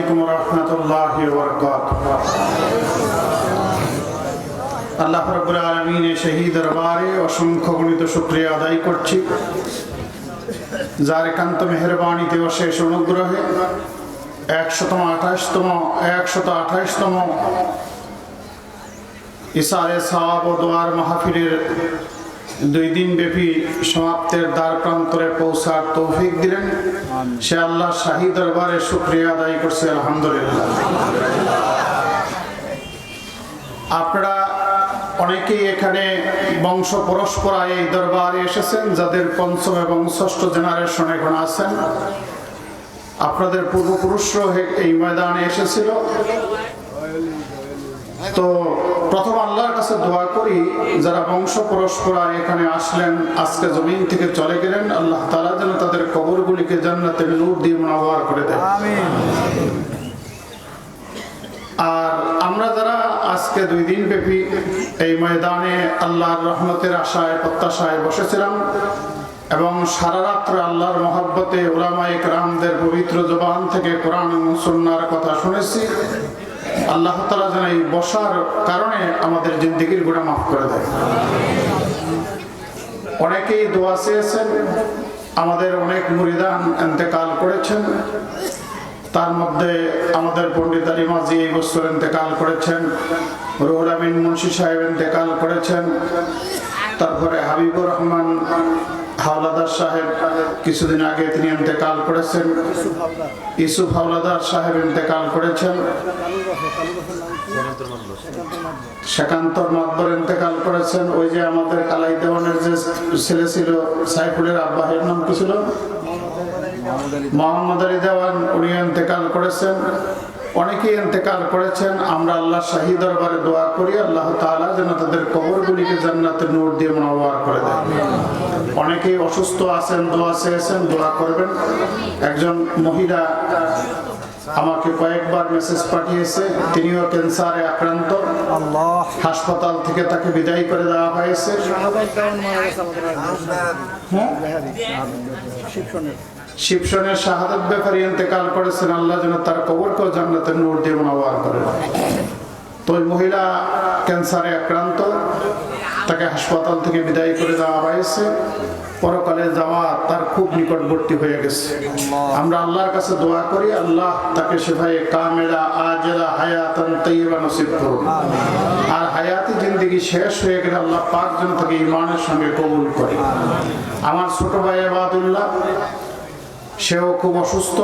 আলাইকুম রহমতুল্লাহ বরকাত আল্লাহ রব্বুল আলমিনের অশেষ অনুগ্রহে একশতম আঠাশতম, একশত আঠাশতম ইসারে সাহাব ও দোয়ার দুই দিন ব্যাপী সমাপ্তের দ্বার প্রান্তরে পৌঁছার তৌফিক দিলেন। সে আল্লাহ শাহী দরবারে শুক্রিয়া আদায় করছে আলহামদুলিল্লাহ। আপনারা অনেকেই এখানে বংশ পরস্পরায় এই দরবারে এসেছেন যাদের পঞ্চম এবং ষষ্ঠ জেনারেশন এখন আছেন। আপনাদের পূর্বপুরুষরাও হে- এই ময়দানে এসেছিল। তো প্রথম আল্লাহর কাছে দোয়া করি, যারা বংশ পরস্পরা এখানে আসলেন, আজকে জমিন থেকে চলে গেলেন, আল্লাহ তালা যেন তাদের কবরগুলিকে জান্নাতে নূর দিয়ে মনোভার করে দেয় আর আমরা যারা আজকে দুই দিন ব্যাপী এই ময়দানে আল্লাহর রহমতের আশায়, প্রত্যাশায় বসেছিলাম এবং সারা রাত্রে আল্লাহর মহব্বতে ওলামাই রামদের পবিত্র জবান থেকে কোরআন সন্ন্যার কথা শুনেছি। আল্লাহ তালা যেন এই বসার কারণে আমাদের জিন্দিগির গুণা মাফ করে দেয়। অনেকেই দোয়া চেয়েছেন, আমাদের অনেক মুরিদান এতেকাল করেছেন, তার মধ্যে আমাদের পণ্ডিত আলী মাঝি এই বছর ইন্তেকাল করেছেন, রুহুল আমিন মুন্সি সাহেব ইন্তেকাল করেছেন তারপরে হাবিবুর রহমান হাওলাদার সাহেব কিছুদিন আগে তিনি ইন্তেকাল করেছেন। ইসুফ হাওলাদার সাহেব ইন্তেকাল করেছেন। করেছেন। ওই যে আমাদের কালাই দেওয়ানের যে ছেলে ছিল, সাইফুলের আব্বাহের নাম কি ছিল? মোহাম্মদ আলী দেওয়ান উনি ইন্তেকাল করেছেন। অনেকেই ইন্তেকাল করেছেন। আমরা আল্লাহ শাহী দরবারে দোয়া করি আল্লাহ তাআলা যেন তাদের কবরগুলিকে জান্নাতের নোট দিয়ে মনোবার করে দেয়। অনেকেই অসুস্থ আছেন দোয়া চেয়েছেন দোয়া করবেন। একজন মহিলা আমাকে কয়েকবার মেসেজ পাঠিয়েছে তিনিও ক্যান্সারে আক্রান্ত। আল্লাহ হাসপাতাল থেকে তাকে বিদায় করে দেওয়া হয়েছে। শিবসনের। শাহাদত ব্যাপারে ইন্তেকাল করেছেন, আল্লাহ যেন তার কবরকেও জান্নাতের নূর দিয়ে মনোবার করেন তো ওই মহিলা ক্যান্সারে আক্রান্ত, তাকে হাসপাতাল থেকে বিদায় করে দেওয়া হয়েছে। পরকালে যাওয়া তার খুব নিকটবর্তী হয়ে গেছে। আমরা আল্লাহর কাছে দোয়া করি, আল্লাহ তাকে সেভাবে কামেলা, আজেলা, হায়াতান তৈবা নসিব করুন। আর হায়াতি জিন্দগি শেষ হয়ে গেলে আল্লাহ পাক যেন তাকে ইমানের সঙ্গে কবুল করে। আমার ছোট ভাই আবাদুল্লাহ সেও খুব অসুস্থ।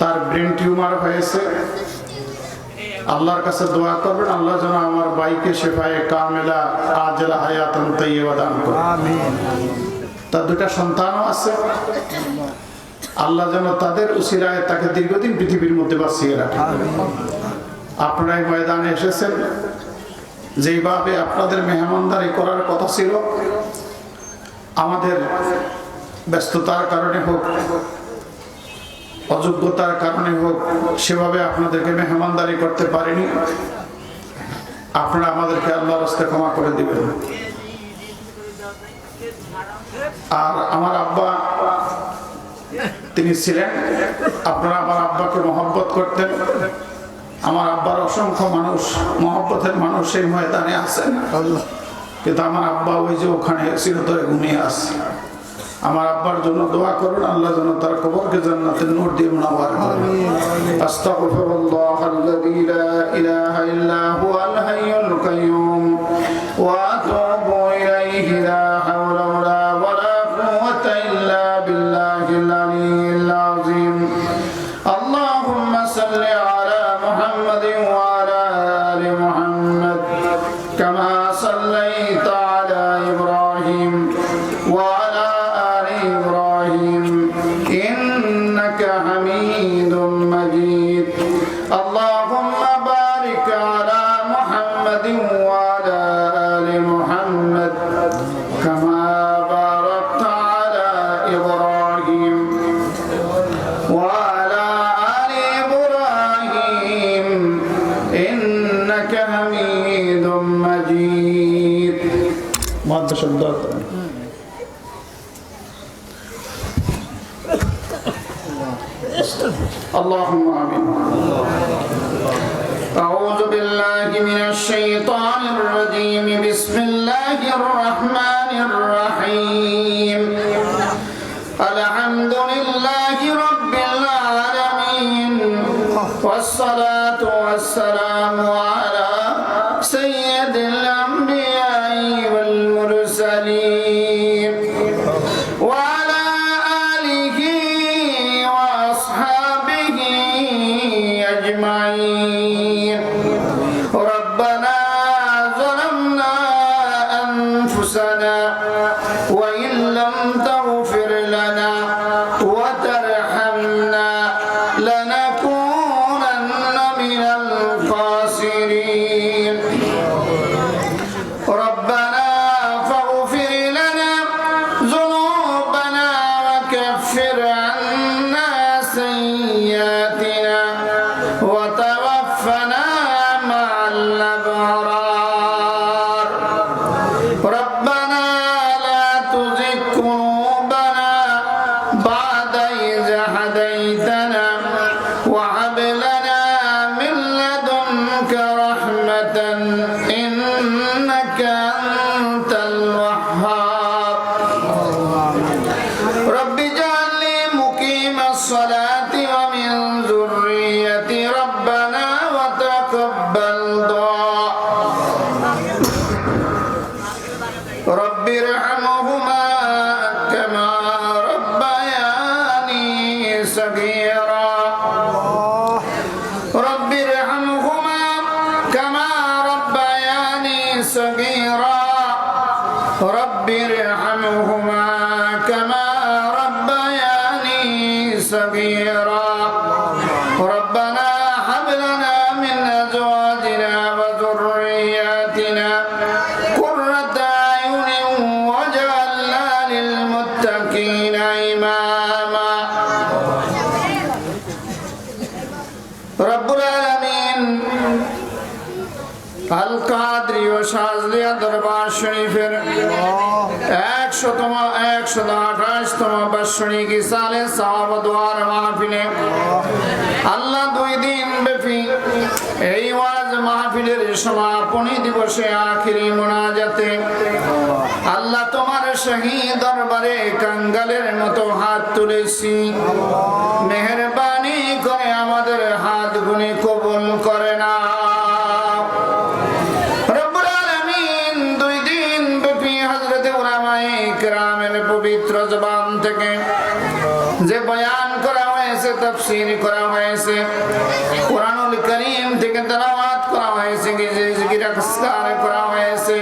তার ব্রেন টিউমার হয়েছে। আল্লাহর কাছে দোয়া করবেন আল্লাহ যেন আমার বাইকে শেফায়ে কামেলা আজলা হায়াতান তৈবা দান করে তার দুটা সন্তানও আছে। আল্লাহ যেন তাদের উসিরায় তাকে দীর্ঘদিন পৃথিবীর মধ্যে বাঁচিয়ে রাখে। আপনারা ময়দানে এসেছেন। যেইভাবে আপনাদের মেহমানদারি করার কথা ছিল আমাদের ব্যস্ততার কারণে হোক অযোগ্যতার কারণে হোক সেভাবে আপনাদেরকে মেহমানদারি করতে পারিনি। আপনারা আমাদেরকে আল্লাহ রাস্তায় ক্ষমা করে দিবেন। আর আমার আব্বা তিনি ছিলেন আপনারা আমার আব্বাকে মহব্বত করতেন। আমার আব্বার অসংখ্য মানুষ মহব্বতের মানুষ এই ময়দানে আছেন। কিন্তু আমার আব্বা ওই যে ওখানে চিরতরে ঘুমিয়ে আছে। আমার আব্বার জন্য দোয়া করুন আল্লাহ যেন তার কবরকে জান্নাতের নূর দিয়ে মুনাওয়ার করেন আস্তাগফিরুল্লাহ আল্লাযী লা ইলাহা ইল্লা হুয়াল হাইয়ুল কাইয়ুম ওয়া আতুবু ইলাইহি লা হাওলা ওয়ালা ওয়ালা কুওয়াতা ইল্লা বিল্লাহিল আলিয়্যিল আযীম আল্লাহুম্মা সাল্লি আলা মুহাম্মাদিন ওয়া إنك حميد مجيد مد شدات اللهم آمين أعوذ بالله من الشيطان الرجيم بسم الله الرحمن ربياني বার্ষিক ইসালে সাহাব দোয়ার মাহফিলে। আল্লাহ দুই দিন ব্যাপী এই ওয়াজ মাহফিলের সমাপনী দিবসে আখিরি মোনাজাতে আল্লাহ তোমার সহি দরবারে কাঙ্গালের মতো হাত তুলেছি। মেহরবানি করে আমাদের তাফসীর করা হয়েছে। কোরআনুল কারীম থেকে তেলাওয়াত করা হয়েছে করা হয়েছে।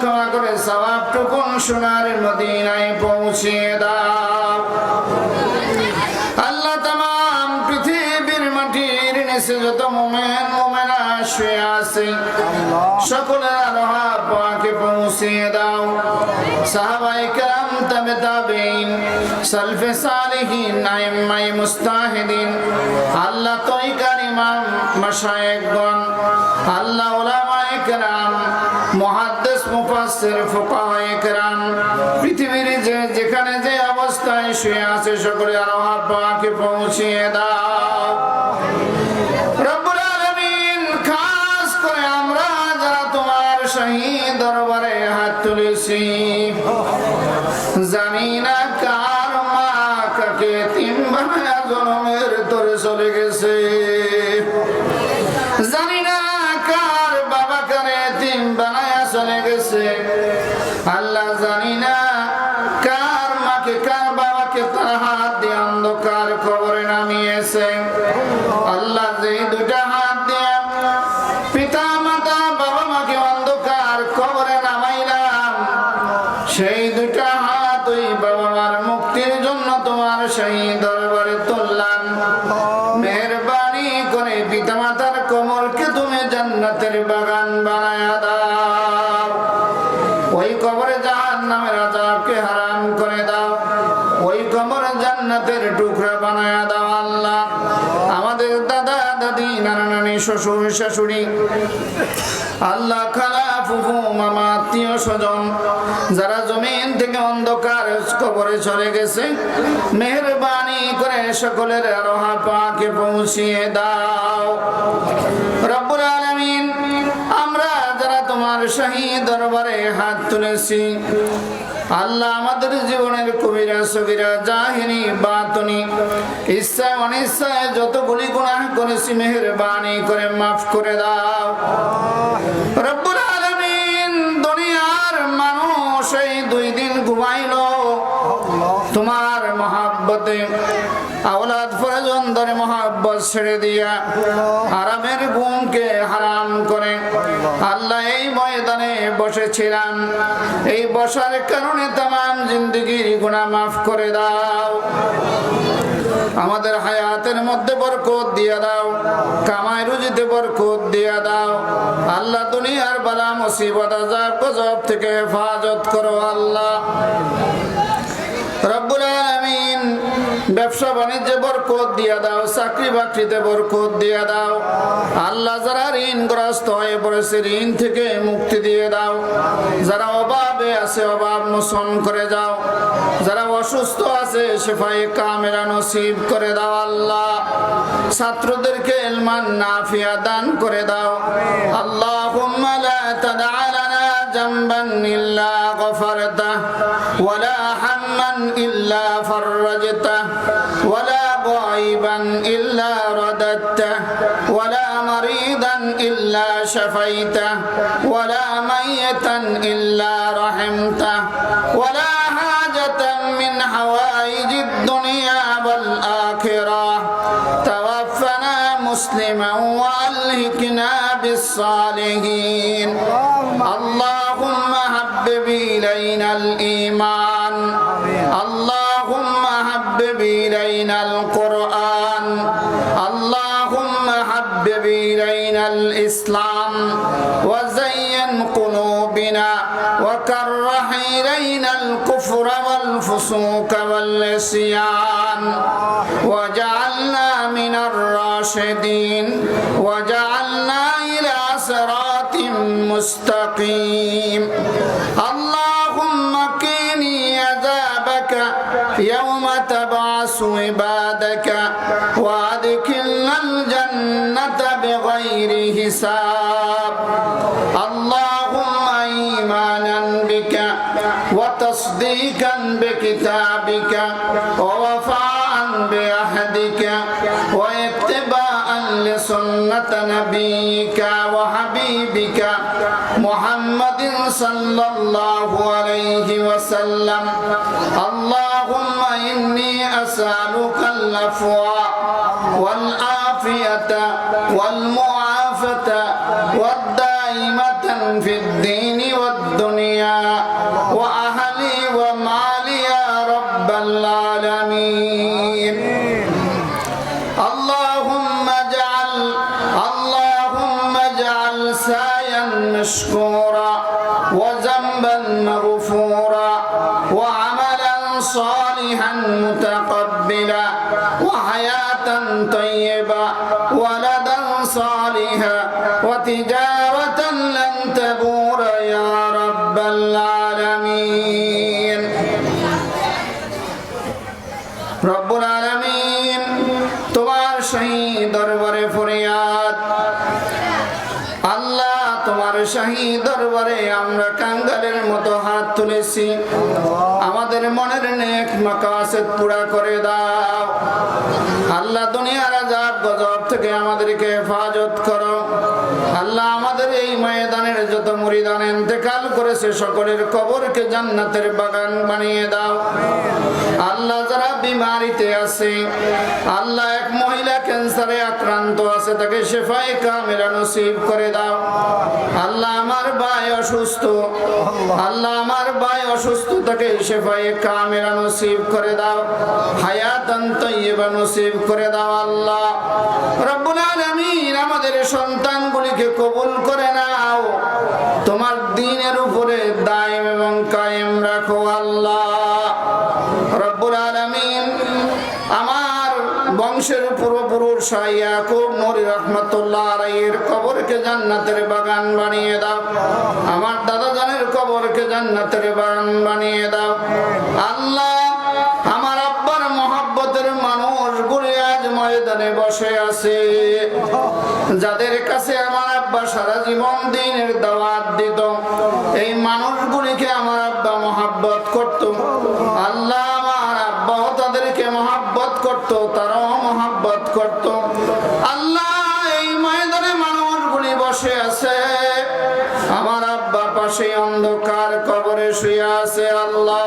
ক্ষমা করে সোনার মদিনায় পৌঁছিয়ে দাও। আল্লাহ তাম পৃথিবীর মাটির নিচে যত মোমেন, মোমেনা শুয়ে আছে, সকলের আলোহা পাকে পৌঁছিয়ে দাও। সাহাবাই কাম তবে তাবেইন সালফে সালেহীন, আইম্মাই মুস্তাহিদিন। আল্লাহ তৈকার ইমাম মশায়েকগণ আল্লাহ উলামায়ে কেরাম, মুহাদ্দিস, মুফাসসির, ফুকাহায়ে কেরাম। পৃথিবীর যে, যেখানে যে অবস্থায় শুয়ে আছে, সকলে আলোহা পাকে পৌঁছিয়ে দাও। বাবা তিন বানায়া চলে গেছে। আল্লাহ জানি না কার মাকে, কার বাবাকে তার হাত দিয়ে অন্ধকার কবরে নামিয়েছে। কবরে জাহান নামের আজাবকে হারাম করে দাও। ওই কবরে জান্নাতের টুকরা বানায়া দাও আল্লাহ। আমাদের দাদা, দাদি, নানা, নানি, শ্বশুর, শাশুড়ি। আল্লাহ খালা ফুফু মামা, আত্মীয় স্বজন, যারা জমিন থেকে অন্ধকার কবরে চলে গেছে, মেহরবানি করে সকলের আরোহা পাকে পৌঁছিয়ে দাও। যারা তোমার শাহী দরবারে হাত তুলেছি। আল্লাহ আমাদের জীবনের কবিরা সগিরা জাহিনী, বাতনি, ইচ্ছায় অনিচ্ছায় যতগুলি গুনাহ করেছি, মেহরবানি করে মাফ করে দাও। দুনিয়ার মানুষ দুই দিন তোমার মহাব্বতে ধরে ছেড়ে দিয়া আরামের ঘুমকে হারাম করে আল্লাহ এই ময়দানে বসেছিলাম। এই বসার কারণে তাম জিন্দগির গুণা মাফ করে দাও। আমাদের হায়াতের মধ্যে বরকত দিয়া দাও, কামাই রুজিতে বরকত দিয়া দাও। আল্লাহ দুনিয়ার বালা মুসিবত আজাব গজব থেকে হেফাজত করো আল্লাহ। রব্বুল ব্যবসা বাণিজ্যে বরকত দিয়া দাও, চাকরি বাকরিতে বরকত দিয়া দাও। আল্লাহ যারা ঋণগ্রস্ত হয়ে পড়েছে, ঋণ থেকে মুক্তি দিয়ে দাও। যারা অভাবে আছে, অভাব মোচন করে যাও। যারা অসুস্থ আছে সেফাই কামেরা নসিব করে দাও আল্লাহ। ছাত্রদেরকে এলমান নাফিয়া দান করে দাও। আল্লাহ লা তাদআ লানা জামবান ইল্লা গফারতাহ ওয়ালা إلا فرجته ولا غائبا إلا رددته ولا مريضا إلا شفيته ولا ميتا إلا رحمته ولا حاجة من حوائج الدنيا والآخرة. توفنا مسلما وألهكنا بالصالحين. اللهم حبب إلينا الإيمان. اللهم حبب إلينا القرآن. اللهم حبب إلينا الإسلام. وزين قلوبنا. وكره إلينا الكفر والفسوق والعصيان. وجعلنا من الراشدين. وجعلنا إلى صراط مستقيم. محمد صلى الله عليه وسلم. اللهم إني أسألك العفو والعافية والمعافة والدائمة في الدين والدنيا. وذنبا مغفورا وعملا صالحا متقبلا وحياة طيبة ولدا صالحا وتجارة মাকাসেদ পুরা করে দাও। আল্লাহ দুনিয়ার আজাব গজব থেকে আমাদেরকে হেফাজত করো। আল্লাহ আমাদের এই ময়দানের যত মুরিদান ইন্তেকাল করেছে, সকলের কবরকে জান্নাতের বাগান বানিয়ে দাও। আল্লাহ যারা বিমারিতে আছে, আল্লাহ ক্যান্সারে আক্রান্ত আছে, তাকে শেফাই কামেরা নসিব করে দাও। আল্লাহ আমার ভাই অসুস্থ। আল্লাহ আমার ভাই অসুস্থ, তাকে শেফাই কামেরা নসিব করে দাও। হায়াতান তৈবা নসিব করে দাও আল্লাহ। রব্বুল আলামিন, আমাদের সন্তানগুলিকে কবুল করে নাও। তোমার দিনের উপরে দায়েম এবং কায়েম রাখো আল্লাহ রব্বুল আলামিন আমার বংশের আব্বার মহাব্বতের আজ ময়দানে বসে আছে। যাদের কাছে আমার আব্বা সারা জীবন দিনের দাওয়াত দিত, এই মানুষগুলিকে আমার আব্বা মহাব্বত করত। আল্লাহ, আমার আব্বাও তাদেরকে মহাব্বত করত, তারাও মহাব্বত করত। আল্লাহ এই ময়দানে মানুষগুলি বসে আছে। আমার আব্বা পাশে অন্ধকার কবরে শুয়ে আছে আল্লাহ।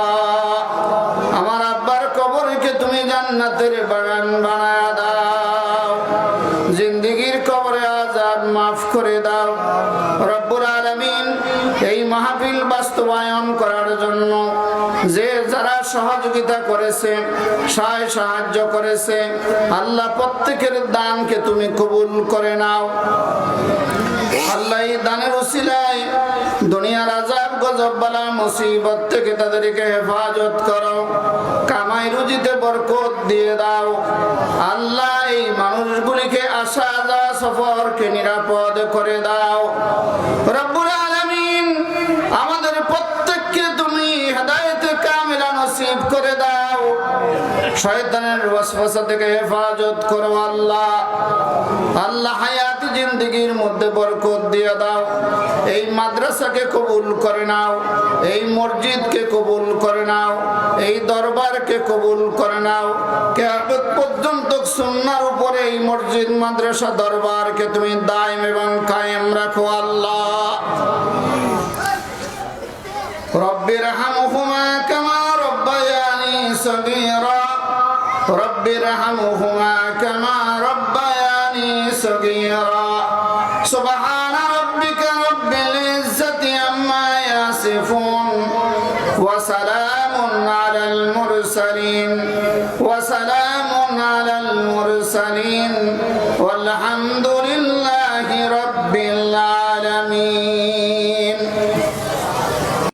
আমার আব্বার কবরকে তুমি জান্নাতের বাগান বানায় দাও। জিন্দিগির কবরে আজাদ মাফ করে দাও। রব্বুল আলামিন এই মাহফিল বাস্তবায়ন করার জন্য যে যারা সহযোগিতা করেছে, সহায় সাহায্য করেছে, আল্লাহ প্রত্যেকের দানকে তুমি কবুল করে নাও। আল্লাহ দানের দুনিয়ার আজাব মুসিবত থেকে তাদেরকে হেফাজত করো, কামাই রুজিতে বরকত দিয়ে দাও। আল্লাহ এই মানুষগুলিকে আসা যাওয়া সফরকে নিরাপদ করে দাও। রব্বুল শয়তানের ওয়াসওয়াসা থেকে হেফাজত করো আল্লাহ। আল্লাহ হায়াত জিন্দগির মধ্যে বরকত দিয়ে দাও। এই মাদ্রাসাকে কবুল করে নাও, এই মসজিদকে কবুল করে নাও, এই দরবারকে কবুল করে নাও। কিয়ামত পর্যন্ত সুন্নার উপরে এই মসজিদ, মাদ্রাসা, দরবারকে তুমি দায়ম এবং কায়েম রাখো আল্লাহ। রব্বিরহামহুমা কামা